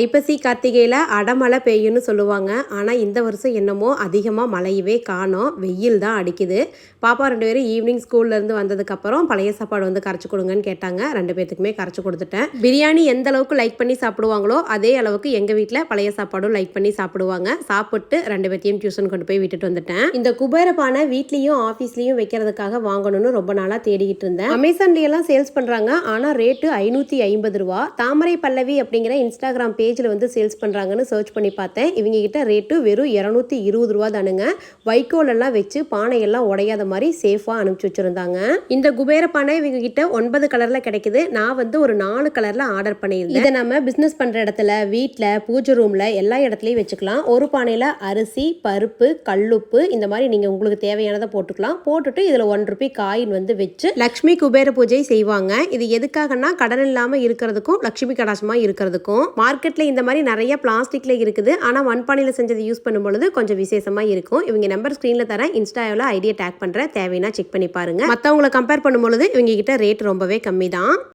ஐப்பசி கார்த்திகையில் அடமழை பெய்யும்னு சொல்லுவாங்க. ஆனால் இந்த வருஷம் என்னமோ அதிகமாக மழையவே காணும். வெயில் தான் அடிக்குது. பாப்பா ரெண்டு பேரும் ஈவினிங் ஸ்கூல்லேருந்து வந்ததுக்கப்புறம் பழைய சாப்பாடு வந்து கரைச்சி கொடுங்கன்னு கேட்டாங்க. ரெண்டு பேர்த்துக்குமே கரைச்சி கொடுத்துட்டேன். பிரியாணி எந்த அளவுக்கு லைக் பண்ணி சாப்பிடுவாங்களோ அதே அளவுக்கு எங்கள் வீட்டில் பழைய சாப்பாடும் லைக் பண்ணி சாப்பிடுவாங்க. சாப்பிட்டு ரெண்டு பேத்தையும் டியூஷன் கொண்டு போய் விட்டுட்டு வந்துட்டேன். இந்த குபேர பானை வீட்லேயும் ஆஃபீஸ்லேயும் வைக்கிறதுக்காக வாங்கணும்னு ரொம்ப நாளாக தேடிக்கிட்டு இருந்தேன். அமேசான்லேயெல்லாம் சேல்ஸ் பண்ணுறாங்க ஆனால் ரேட்டு ஐநூற்றி ஐம்பது ரூபா. தாமரை பல்லவி அப்படிங்கிற இன்ஸ்டாகிராம் பேஜில் வந்து சேல்ஸ் பண்ணுறாங்கன்னு சர்ச் பண்ணி பார்த்தேன். இவங்க கிட்ட ரேட்டு வெறும் இரநூத்தி இருபது ரூபா தானுங்க. வைக்கோலெல்லாம் வச்சு பானையெல்லாம் உடையாத மாதிரி சேஃபாக அனுப்பிச்சி வச்சுருந்தாங்க. இந்த குபேர பானை இவங்க கிட்ட ஒன்பது கலரில் கிடைக்குது. நான் வந்து ஒரு நாலு கலரில் ஆர்டர் பண்ணியிருந்தேன். இதை நம்ம பிஸ்னஸ் பண்ணுற இடத்துல வீட்டில் பூஜை ரூமில் எல்லா இடத்துலையும் வச்சுக்கலாம். ஒரு பானையில் அரிசி பருப்பு கல்லுப்பு இந்த மாதிரி நீங்கள் உங்களுக்கு தேவையானதை போட்டுக்கலாம். போட்டுட்டு இதில் ஒன் ருபி காயின் வந்து வச்சு லக்ஷ்மி குபேர பூஜை செய்வாங்க. இது எதுக்காகனா கடன் இல்லாமல் இருக்கிறதுக்கும் லக்ஷ்மி கடாசமாக இருக்கிறதுக்கும் மார்க்கெட்டில் இந்த மாதிரி நிறைய பிளாஸ்டிக்கில் இருக்குது. ஆனால் மண்பானையில் செஞ்சதை யூஸ் பண்ணும்பொழுது கொஞ்சம் விசேஷமாக இருக்கும். இவங்க நம்பர் ஸ்க்ரீனில் தரேன். இன்ஸ்டாவில் ஐடியா டேக் பண்ணுற தேவைன்னா செக் பண்ணி பாருங்கள் மற்றவங்களை கம்பேர் பண்ணும்பொழுது இவங்க கிட்ட ரேட் ரொம்பவே கம்மி தான்